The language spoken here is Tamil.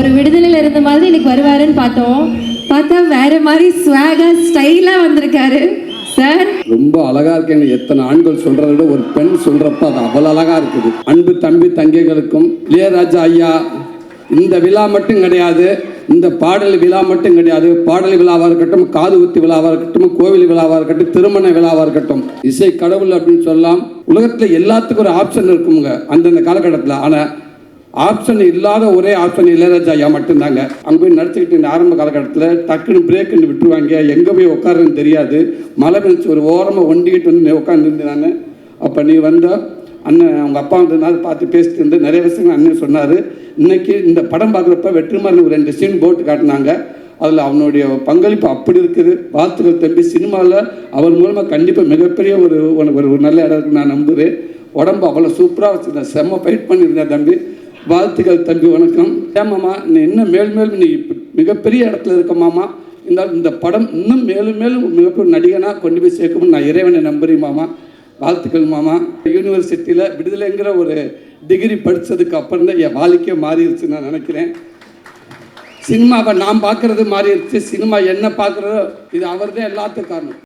அவர் விடுதலையில் இருந்த மாதிரி இன்னைக்கு வருவாருன்னு பார்த்தோம். பார்த்தா வேற மாதிரி ஸ்வாகா ஸ்டைலாக வந்திருக்காரு. சார்? ரொம்ப அழகா இருக்கேன்னு எத்தனை ஆண்கள் சொல்றதை விட ஒரு பெண் சொல்றப்ப அது அவ்வளவு அழகா இருக்குது. அன்பு தம்பி தங்கைகளுக்கும் இளையராஜா ஐயா இந்த விழா மட்டும் கிடையாது. இந்த பாடல் விழா மட்டும் கிடையாது. பாடல் விழாவாக இருக்கட்டும் காது குத்து விழாவாக இருக்கட்டும் கோவில் விழாவாக இருக்கட்டும் திருமண விழாவாக இருக்கட்டும். இசை கடவுள் அப்படின்னு சொல்லலாம். உலகத்தில் எல்லாத்துக்கும் ஒரு ஆப்ஷன் இருக்குங்க அந்தந்த காலகட்டத்தில். ஆனால் ஆப்ஷன் இல்லாத ஒரே ஆப்ஷன் இளையராஜா ஐயா மட்டும்தாங்க. அங்கே போய் நடிச்சுக்கிட்டு இந்த ஆரம்ப காலகட்டத்தில் டக்குன்னு பிரேக்குன்னு விட்டுருவாங்க. எங்கே போய் உட்காருன்னு தெரியாது. மழை பெஞ்சு ஒரு ஓரமாக ஒண்டிக்கிட்டு வந்து உட்காந்துருந்து நான். அப்போ நீ வந்த அண்ணன் அவங்க அப்பா வந்ததுனால பார்த்து பேசிட்டு இருந்து நிறைய விஷயங்கள் அண்ணன் சொன்னார். இன்றைக்கி இந்த படம் பார்க்குறப்ப வெற்றிமாறன் ஒரு ரெண்டு சீன் போட்டு காட்டினாங்க. அதில் அவனுடைய பங்களிப்பு அப்படி இருக்குது. வாழ்த்துக்கள் தம்பி. சினிமாவில் அவர் மூலமாக கண்டிப்பாக மிகப்பெரிய ஒரு உனக்கு ஒரு ஒரு நல்ல இடம் இருக்குன்னு நான் நம்புகிறேன் உடம்பு அவ்வளோ சூப்பராக வச்சுருந்தேன் செம்ம ஃபைட் பண்ணியிருந்தேன் தம்பி. வாழ்த்துக்கள் தம்பி வணக்கம். ஏமாமா நீ இன்னும் மேல் மேலும் நீ மிகப்பெரிய இடத்துல இருக்க மாமா. இந்த இந்த படம் இன்னும் மேலும் மேலும் மிகப்பெரிய நடிகனாக கொண்டு போய் சேர்க்கணும்னு நான் இறைவனை நம்புறேன் மாமா. வாழ்த்துக்கள் மாமா. யூனிவர்சிட்டியில் விடுதலைங்கிற ஒரு டிகிரி படித்ததுக்கு அப்புறம் தான் என் வாழ்க்கையே மாறிடுச்சு நான் நினைக்கிறேன். சினிமாவை நான் பார்க்குறது மாறிடுச்சு. சினிமா என்ன பார்க்குறதோ இது அவர் தான் எல்லாத்துக்கும் காரணம்.